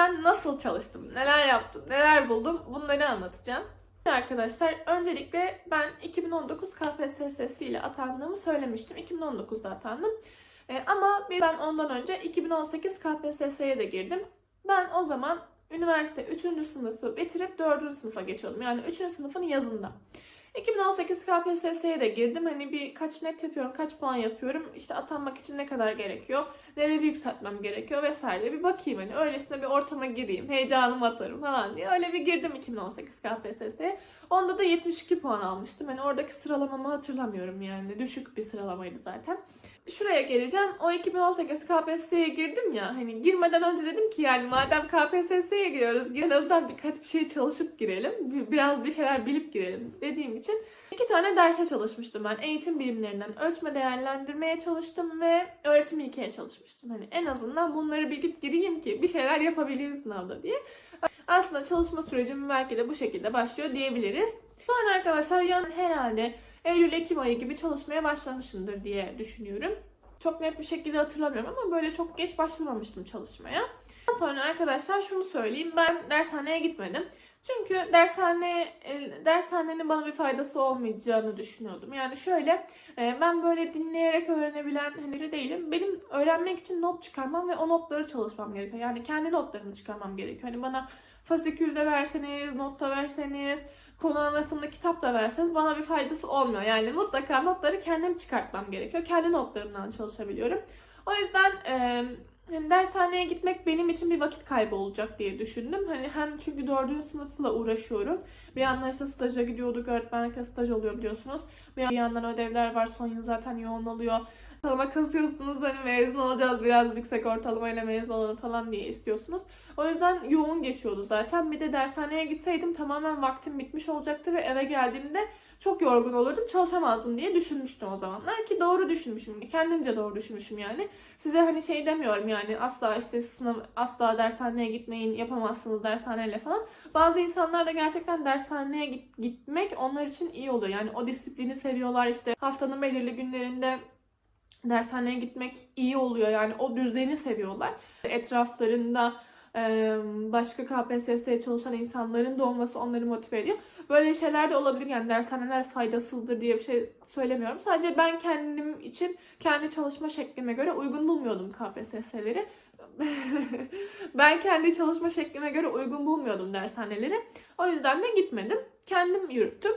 ben nasıl çalıştım, neler yaptım, neler buldum bunları anlatacağım. Arkadaşlar öncelikle ben 2019 KPSS ile atandığımı söylemiştim. 2019'da atandım. E, ama ben ondan önce 2018 KPSS'ye de girdim. Ben o zaman üniversite 3. sınıfı bitirip 4. sınıfa geçiyordum. Yani 3. sınıfın yazında. 2018 KPSS'ye de girdim. Hani bir kaç net yapıyorum, kaç puan yapıyorum, işte atanmak için ne kadar gerekiyor, neleri yükseltmem gerekiyor vesaire. Bir bakayım hani öylesine bir ortama gireyim, heyecanımı atarım falan diye. Öyle bir girdim 2018 KPSS'ye. Onda da 72 puan almıştım. Hani oradaki sıralamamı hatırlamıyorum yani. Düşük bir sıralamaydı zaten. Şuraya geleceğim. O 2018 KPSS'ye girdim ya. Hani girmeden önce dedim ki yani madem KPSS'ye giriyoruz en azından birkaç bir şey çalışıp girelim. bir- Biraz bir şeyler bilip girelim dediğim için iki tane derse çalışmıştım ben. Eğitim bilimlerinden ölçme değerlendirmeye çalıştım ve öğretim ilkeye çalışmıştım. Hani en azından bunları bilip gireyim ki bir şeyler yapabileyim sınavda diye. Aslında çalışma sürecim belki de bu şekilde başlıyor diyebiliriz. Sonra arkadaşlar yan herhalde Eylül-Ekim ayı gibi çalışmaya başlamışımdır diye düşünüyorum. Çok net bir şekilde hatırlamıyorum ama böyle çok geç başlamamıştım çalışmaya. Daha sonra arkadaşlar şunu söyleyeyim. Ben dershaneye gitmedim. Çünkü dershane e, dershanenin bana bir faydası olmayacağını düşünüyordum. Yani şöyle e, ben böyle dinleyerek öğrenebilen biri değilim. Benim öğrenmek için not çıkarmam ve o notları çalışmam gerekiyor. Yani kendi notlarımı çıkarmam gerekiyor. Hani bana fasikülde verseniz, notta verseniz, konu anlatımda kitap da verseniz bana bir faydası olmuyor. Yani mutlaka notları kendim çıkartmam gerekiyor. Kendi notlarımdan çalışabiliyorum. O yüzden e, hani dershaneye gitmek benim için bir vakit kaybı olacak diye düşündüm. Hani hem çünkü dördüncü sınıfla uğraşıyorum. Bir yandan işte staja gidiyorduk. Öğretmenlikte staj oluyor biliyorsunuz. Bir yandan ödevler var. Son yıl zaten yoğun oluyor. Ortalama kasıyorsunuz hani mezun olacağız biraz yüksek ortalamayla mezun olalım falan diye istiyorsunuz. O yüzden yoğun geçiyordu zaten. Bir de dershaneye gitseydim tamamen vaktim bitmiş olacaktı ve eve geldiğimde çok yorgun olurdum, çalışamazdım diye düşünmüştüm o zamanlar ki doğru düşünmüşüm. Kendimce doğru düşünmüşüm yani. Size hani şey demiyorum yani asla işte sınav, asla dershaneye gitmeyin, yapamazsınız dershaneyle falan. Bazı insanlar da gerçekten dershaneye git, gitmek onlar için iyi oluyor. Yani o disiplini seviyorlar işte haftanın belirli günlerinde dershaneye gitmek iyi oluyor. Yani o düzeni seviyorlar. Etraflarında e, başka KPSS'ye çalışan insanların da olması onları motive ediyor. Böyle şeyler de olabilir. Yani dershaneler faydasızdır diye bir şey söylemiyorum. Sadece ben kendim için kendi çalışma şeklime göre uygun bulmuyordum KPSS'leri. ben kendi çalışma şeklime göre uygun bulmuyordum dershaneleri. O yüzden de gitmedim. Kendim yürüttüm.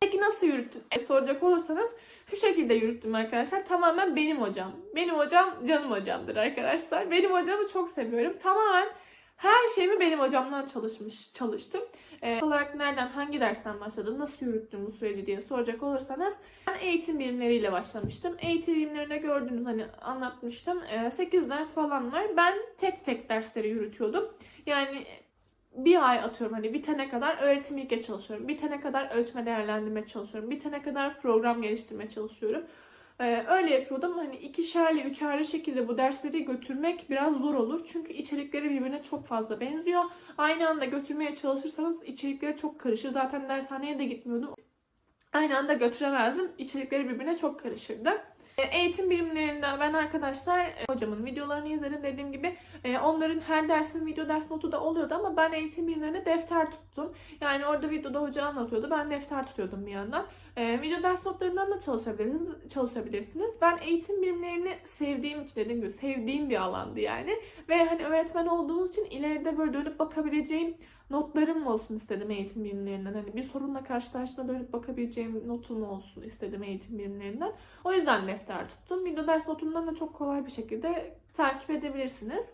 Peki nasıl yürüttüm? E, soracak olursanız şu şekilde yürüttüm arkadaşlar. Tamamen benim hocam. Benim hocam canım hocamdır arkadaşlar. Benim hocamı çok seviyorum. Tamamen her şeyimi benim hocamdan çalışmış çalıştım. Ee, olarak nereden, hangi dersten başladım, nasıl yürüttüm bu süreci diye soracak olursanız ben eğitim bilimleriyle başlamıştım. Eğitim bilimlerine gördüğünüz hani anlatmıştım. 8 ders falan var. Ben tek tek dersleri yürütüyordum. Yani bir ay atıyorum hani bitene kadar öğretim ilke çalışıyorum. Bitene kadar ölçme değerlendirme çalışıyorum. Bitene kadar program geliştirme çalışıyorum. Ee, öyle yapıyordum. Hani ikişerli, üçerli şekilde bu dersleri götürmek biraz zor olur. Çünkü içerikleri birbirine çok fazla benziyor. Aynı anda götürmeye çalışırsanız içerikleri çok karışır. Zaten dershaneye de gitmiyordum. Aynı anda götüremezdim. İçerikleri birbirine çok karışırdı. Ee, Eğitim bilimlerinde ben arkadaşlar e, hocamın videolarını izledim dediğim gibi e, onların her dersin video ders notu da oluyordu ama ben eğitim bilimlerine defter tuttum. Yani orada videoda hoca anlatıyordu ben defter tutuyordum bir yandan. E, video ders notlarından da çalışabilirsiniz. çalışabilirsiniz. Ben eğitim bilimlerini sevdiğim için dediğim gibi sevdiğim bir alandı yani. Ve hani öğretmen olduğumuz için ileride böyle dönüp bakabileceğim notlarım olsun istedim eğitim bilimlerinden. Hani bir sorunla karşılaştığımda dönüp bakabileceğim notum olsun istedim eğitim bilimlerinden. O yüzden defter tuttum. Video ders notundan da çok kolay bir şekilde takip edebilirsiniz.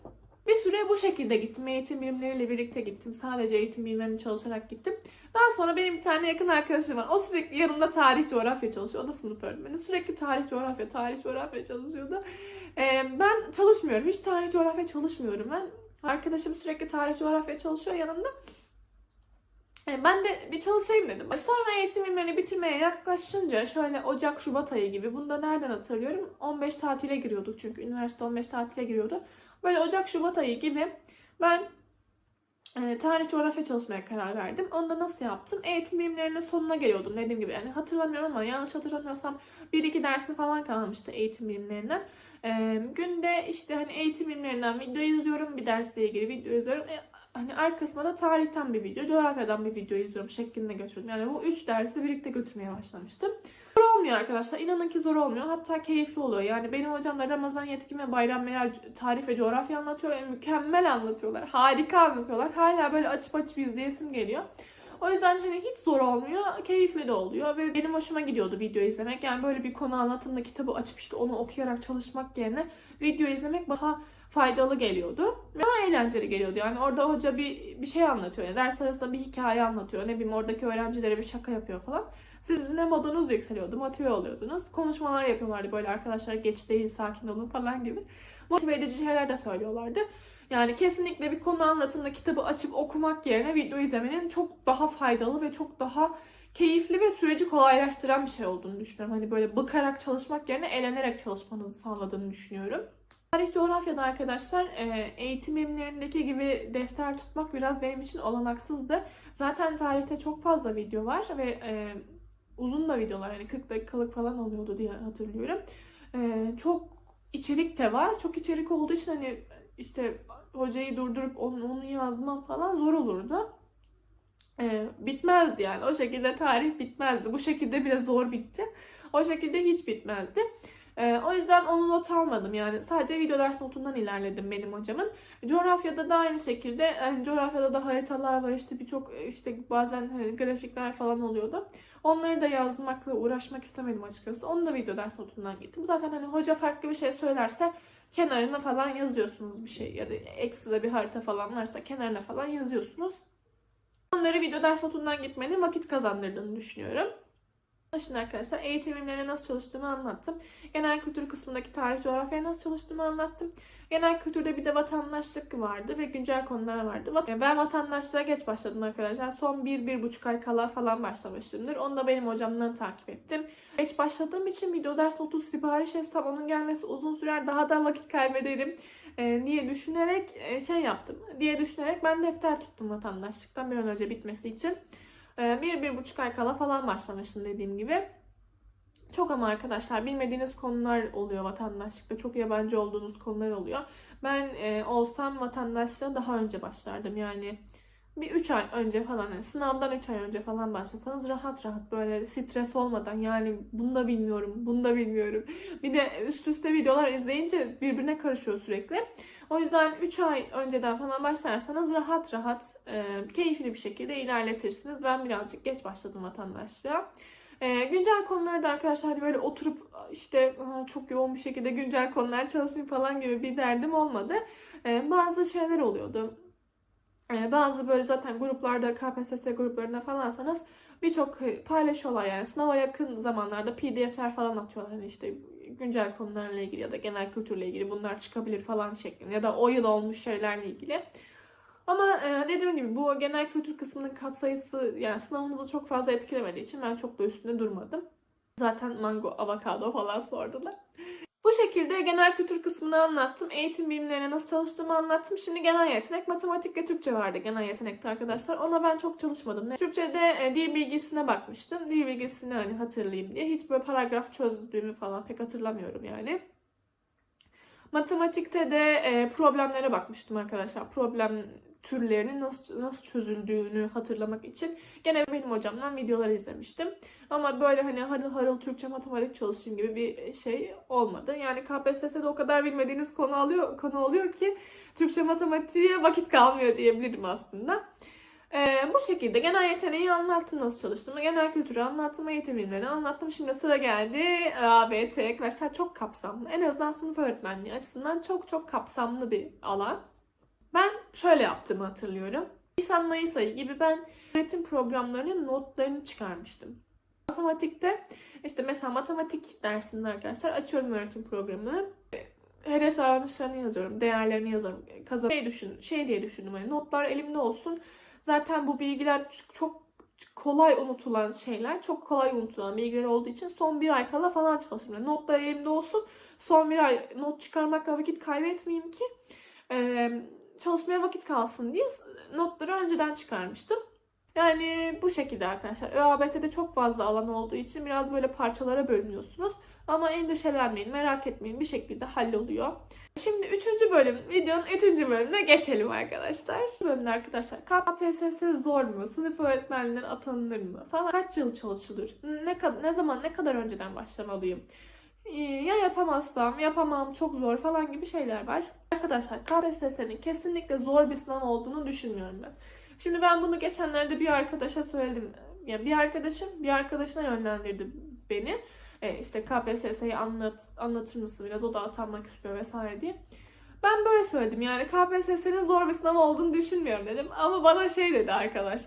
Bir süre bu şekilde gittim. Eğitim bilimleriyle birlikte gittim. Sadece eğitim bilimlerini çalışarak gittim. Daha sonra benim bir tane yakın arkadaşım var. O sürekli yanımda tarih coğrafya çalışıyor. O da sınıf öğretmeni. Sürekli tarih coğrafya, tarih coğrafya çalışıyordu. Ee, ben çalışmıyorum. Hiç tarih coğrafya çalışmıyorum ben. Arkadaşım sürekli tarih coğrafya çalışıyor yanımda. Ee, Ben de bir çalışayım dedim. Sonra eğitim bilimlerini bitirmeye yaklaşınca şöyle Ocak, Şubat ayı gibi. Bunu da nereden hatırlıyorum? 15 tatile giriyorduk çünkü üniversite 15 tatile giriyordu. Böyle Ocak, Şubat ayı gibi ben e, tarih coğrafya çalışmaya karar verdim. Onu da nasıl yaptım? Eğitim bilimlerinin sonuna geliyordum dediğim gibi. Yani hatırlamıyorum ama yanlış hatırlamıyorsam bir iki dersi falan kalmıştı eğitim bilimlerinden. E, günde işte hani eğitim bilimlerinden video izliyorum. Bir dersle ilgili video izliyorum. E, hani arkasına da tarihten bir video, coğrafyadan bir video izliyorum şeklinde götürdüm. Yani bu üç dersi birlikte götürmeye başlamıştım. Olmuyor arkadaşlar. İnanın ki zor olmuyor. Hatta keyifli oluyor. Yani benim hocam da Ramazan Yetkin ve Bayram Meral tarih ve coğrafya anlatıyor. Yani mükemmel anlatıyorlar. Harika anlatıyorlar. Hala böyle açıp açıp izleyesim geliyor. O yüzden hani hiç zor olmuyor. Keyifli de oluyor ve benim hoşuma gidiyordu video izlemek. Yani böyle bir konu anlatımda kitabı açıp işte onu okuyarak çalışmak yerine video izlemek daha faydalı geliyordu. Ve daha eğlenceli geliyordu. Yani orada hoca bir, bir şey anlatıyor. Yani ders arasında bir hikaye anlatıyor. Ne bileyim oradaki öğrencilere bir şaka yapıyor falan. Sizin de modunuz yükseliyordu. Motive oluyordunuz. Konuşmalar yapıyorlardı böyle arkadaşlar geç değil sakin olun falan gibi. Motive edici şeyler de söylüyorlardı. Yani kesinlikle bir konu anlatımda kitabı açıp okumak yerine video izlemenin çok daha faydalı ve çok daha keyifli ve süreci kolaylaştıran bir şey olduğunu düşünüyorum. Hani böyle bıkarak çalışmak yerine eğlenerek çalışmanızı sağladığını düşünüyorum. Tarih coğrafyada arkadaşlar e, eğitim bilimlerindeki gibi defter tutmak biraz benim için olanaksızdı. Zaten tarihte çok fazla video var ve e, uzun da videolar yani 40 dakikalık falan oluyordu diye hatırlıyorum. E, çok içerik de var. Çok içerik olduğu için hani işte hocayı durdurup onu, onu yazmam falan zor olurdu. Bitmezdi yani. O şekilde tarih bitmezdi. Bu şekilde bile zor bitti. O şekilde hiç bitmezdi. E, o yüzden onu not almadım yani. Sadece video ders notundan ilerledim benim hocamın. Coğrafyada da aynı şekilde. Yani coğrafyada da haritalar var işte birçok işte bazen hani grafikler falan oluyordu. Onları da yazmakla uğraşmak istemedim açıkçası. Onu da video ders notundan gittim. Zaten hani hoca farklı bir şey söylerse kenarına falan yazıyorsunuz bir şey ya da ekstra bir harita falan varsa kenarına falan yazıyorsunuz. Onları video ders notundan gitmenin vakit kazandırdığını düşünüyorum. Şimdi arkadaşlar eğitim bilimlerine nasıl çalıştığımı anlattım. Genel kültür kısmındaki tarih coğrafyaya nasıl çalıştığımı anlattım. Genel kültürde bir de vatandaşlık vardı ve güncel konular vardı. Ben vatandaşlığa geç başladım arkadaşlar. Son bir, bir buçuk ay kala falan başlamışımdır. Onu da benim hocamdan takip ettim. Geç başladığım için video ders notu sipariş etsem onun gelmesi uzun sürer. Daha da vakit kaybederim e, diye düşünerek e, şey yaptım. Diye düşünerek ben defter tuttum vatandaşlıktan bir an önce bitmesi için. E, bir, bir buçuk ay kala falan başlamıştım dediğim gibi. Çok ama arkadaşlar bilmediğiniz konular oluyor vatandaşlıkta. Çok yabancı olduğunuz konular oluyor. Ben e, olsam vatandaşlığa daha önce başlardım. Yani bir 3 ay önce falan yani sınavdan 3 ay önce falan başlasanız rahat rahat böyle stres olmadan yani bunu da bilmiyorum bunu da bilmiyorum. Bir de üst üste videolar izleyince birbirine karışıyor sürekli. O yüzden 3 ay önceden falan başlarsanız rahat rahat e, keyifli bir şekilde ilerletirsiniz. Ben birazcık geç başladım vatandaşlığa. E, güncel konularda arkadaşlar hani böyle oturup işte çok yoğun bir şekilde güncel konular çalışayım falan gibi bir derdim olmadı. E, bazı şeyler oluyordu. E, bazı böyle zaten gruplarda KPSS gruplarında falansanız birçok paylaşıyorlar yani sınava yakın zamanlarda pdf'ler falan atıyorlar hani işte güncel konularla ilgili ya da genel kültürle ilgili bunlar çıkabilir falan şeklinde ya da o yıl olmuş şeylerle ilgili. Ama e, dediğim gibi bu genel kültür kısmının katsayısı yani sınavımızı çok fazla etkilemediği için ben çok da üstünde durmadım. Zaten mango, avokado falan sordular. Bu şekilde genel kültür kısmını anlattım. Eğitim bilimlerine nasıl çalıştığımı anlattım. Şimdi genel yetenek, matematik ve Türkçe vardı genel yetenekte arkadaşlar. Ona ben çok çalışmadım. Türkçe'de e, dil bilgisine bakmıştım. Dil bilgisini hani hatırlayayım diye. Hiç böyle paragraf çözdüğümü falan pek hatırlamıyorum yani. Matematikte de e, problemlere bakmıştım arkadaşlar. Problem türlerinin nasıl nasıl çözüldüğünü hatırlamak için gene benim hocamdan videolar izlemiştim. Ama böyle hani harıl harıl Türkçe matematik çalışayım gibi bir şey olmadı. Yani KPSS'de o kadar bilmediğiniz konu alıyor konu oluyor ki Türkçe matematiğe vakit kalmıyor diyebilirim aslında. Ee, bu şekilde genel yeteneği anlattım nasıl çalıştığımı, genel kültürü anlattım, eğitim bilimlerini anlattım. Şimdi sıra geldi ABT. Arkadaşlar çok kapsamlı. En azından sınıf öğretmenliği açısından çok çok kapsamlı bir alan. Ben şöyle yaptığımı hatırlıyorum. Nisan Mayıs ayı gibi ben öğretim programlarının notlarını çıkarmıştım. Matematikte işte mesela matematik dersinde arkadaşlar açıyorum öğretim programını. Hedef davranışlarını yazıyorum, değerlerini yazıyorum. Kazan şey düşün, şey diye düşündüm hani notlar elimde olsun. Zaten bu bilgiler çok kolay unutulan şeyler, çok kolay unutulan bilgiler olduğu için son bir ay kala falan çalışıyorum. Notlar elimde olsun, son bir ay not çıkarmakla vakit kaybetmeyeyim ki çalışmaya vakit kalsın diye notları önceden çıkarmıştım. Yani bu şekilde arkadaşlar. ÖABT'de çok fazla alan olduğu için biraz böyle parçalara bölünüyorsunuz. Ama endişelenmeyin, merak etmeyin bir şekilde halloluyor. Şimdi 3. bölüm, videonun 3. bölümüne geçelim arkadaşlar. Bu bölümde arkadaşlar KPSS zor mu? Sınıf öğretmenleri atanılır mı? Falan kaç yıl çalışılır? Ne, ne zaman, ne kadar önceden başlamalıyım? Ee, Ya yapamazsam, yapamam, çok zor falan gibi şeyler var. Arkadaşlar KPSS'nin kesinlikle zor bir sınav olduğunu düşünmüyorum ben. Şimdi ben bunu geçenlerde bir arkadaşa söyledim. Yani bir arkadaşım bir arkadaşına yönlendirdi beni. E, işte KPSS'yi anlat, anlatır mısın biraz o da atanmak istiyor vesaire diye. Ben böyle söyledim yani KPSS'nin zor bir sınav olduğunu düşünmüyorum dedim. Ama bana şey dedi arkadaş.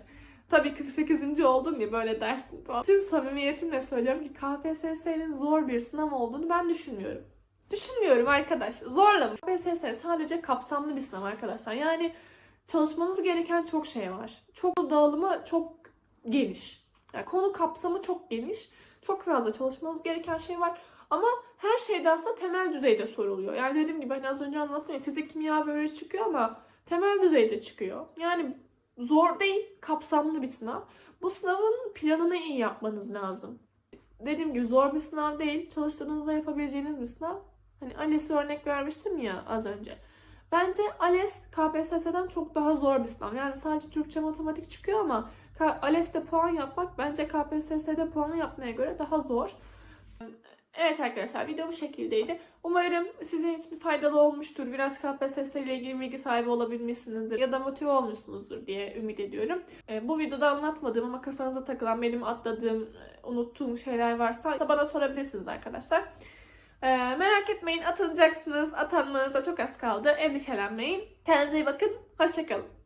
Tabii 48. oldun ya böyle dersin. falan. Tüm samimiyetimle söylüyorum ki KPSS'nin zor bir sınav olduğunu ben düşünmüyorum. Düşünmüyorum arkadaş. Zorlama. KPSS sadece kapsamlı bir sınav arkadaşlar. Yani çalışmanız gereken çok şey var. Çok dağılımı çok geniş. Yani konu kapsamı çok geniş. Çok fazla çalışmanız gereken şey var. Ama her şeyde aslında temel düzeyde soruluyor. Yani dediğim gibi hani az önce anlattım ya fizik, kimya böyle çıkıyor ama temel düzeyde çıkıyor. Yani zor değil, kapsamlı bir sınav. Bu sınavın planını iyi yapmanız lazım. Dediğim gibi zor bir sınav değil. Çalıştığınızda yapabileceğiniz bir sınav. Hani ALES'e örnek vermiştim ya az önce. Bence ALES KPSS'den çok daha zor bir sınav. Yani sadece Türkçe matematik çıkıyor ama ALES'te puan yapmak bence KPSS'de puanı yapmaya göre daha zor. Evet arkadaşlar video bu şekildeydi. Umarım sizin için faydalı olmuştur. Biraz KPSS ile ilgili bilgi sahibi olabilmişsinizdir ya da motive olmuşsunuzdur diye ümit ediyorum. Ee, bu videoda anlatmadığım ama kafanıza takılan benim atladığım, unuttuğum şeyler varsa bana sorabilirsiniz arkadaşlar. Ee, merak etmeyin atılacaksınız. Atanmanıza çok az kaldı. Endişelenmeyin. Kendinize iyi bakın. Hoşçakalın.